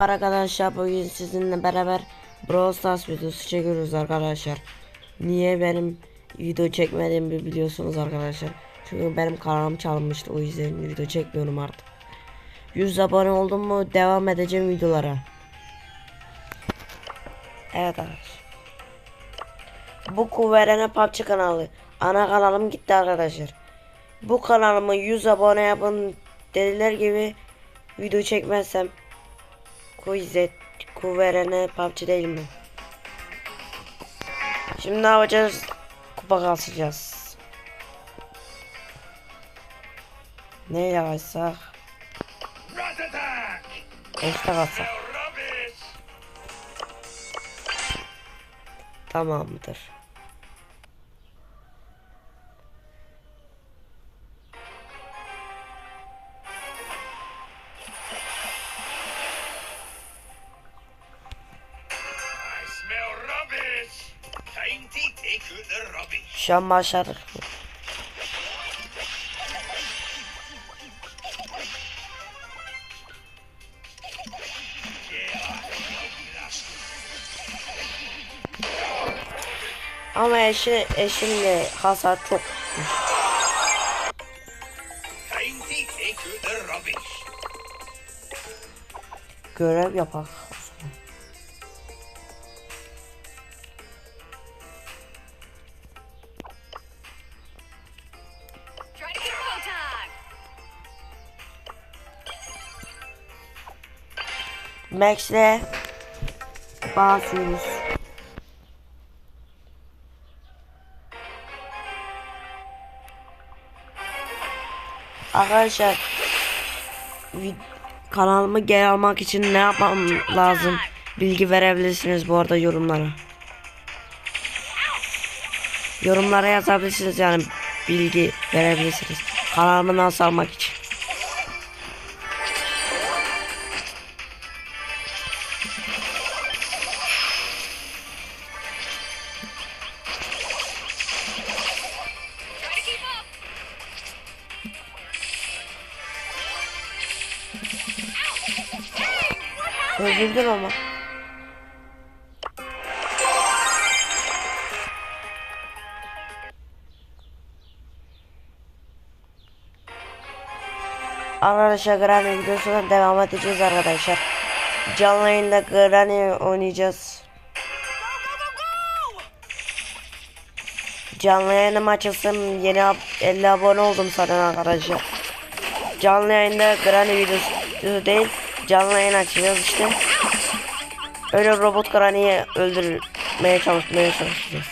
Arkadaşlar bugün sizinle beraber Brawl Stars videosu çekiyoruz arkadaşlar. Niye benim video çekmediğimi biliyorsunuz arkadaşlar. Çünkü benim kanalım çalınmıştı o yüzden video çekmiyorum artık. 100 abone oldum mu devam edeceğim videolara. Evet arkadaşlar. Bu Kuverene PUBG kanalı. Ana kanalım gitti arkadaşlar. Bu kanalımı 100 abone yapın dediler gibi video çekmezsem Quizet Kuverene PUBG değil mi? Şimdi ne yapacağız? Kupa kasacağız. Neyle attack! Eşte kalsak. Tamamdır. Şu an başladık. Ama eşi, eşimle hasar çok görev yapak. Max'le basıyoruz. Arkadaşlar kanalımı geri almak için ne yapmam lazım? Bilgi verebilirsiniz bu arada yorumlara. Yorumlara yazabilirsiniz yani bilgi verebilirsiniz. Kanalımı nasıl almak için. Öldürdüm ama. Arkadaşlar Granny videosuna devam edeceğiz arkadaşlar. Canlı yayında Granny oynayacağız. Canlı yayınım açılsın. Yeni ab- 50 abone oldum zaten arkadaşlar. Canlı yayında Granny videosu değil. Canlı yayın açacağız işte. Öyle robot Granny'yi öldürmeye çalışmaya çalışacağız.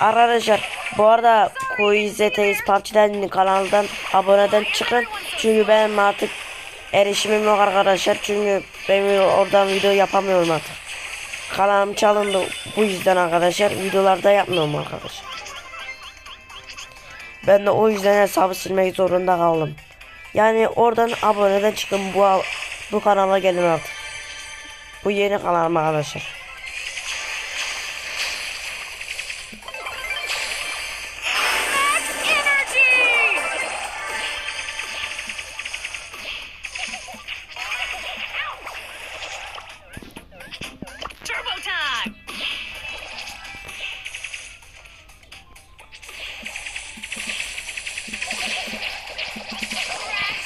Arkadaşlar bu arada Kuizeteyiz PUBG'den kanaldan aboneden çıkın. Çünkü benim artık erişimim yok arkadaşlar. Çünkü ben oradan video yapamıyorum artık. Kanalım çalındı bu yüzden arkadaşlar. Videolarda yapmıyorum arkadaşlar. Ben de o yüzden hesabı silmek zorunda kaldım. Yani oradan aboneden çıkın bu bu kanala gelin artık. Bu yeni kanalım arkadaşlar.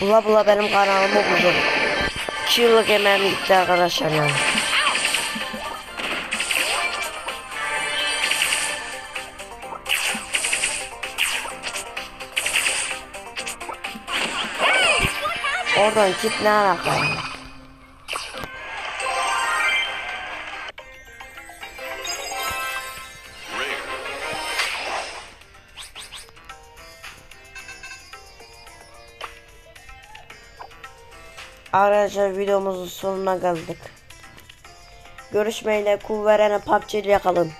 Bula bula benim kanalımı buldum. 2 yıllık emeğim gitti arkadaşlar yani. Oradan kit ne alakalı? Arkadaşlar videomuzun sonuna geldik. Görüşmeyle kuvverene PUBG'li yakalın.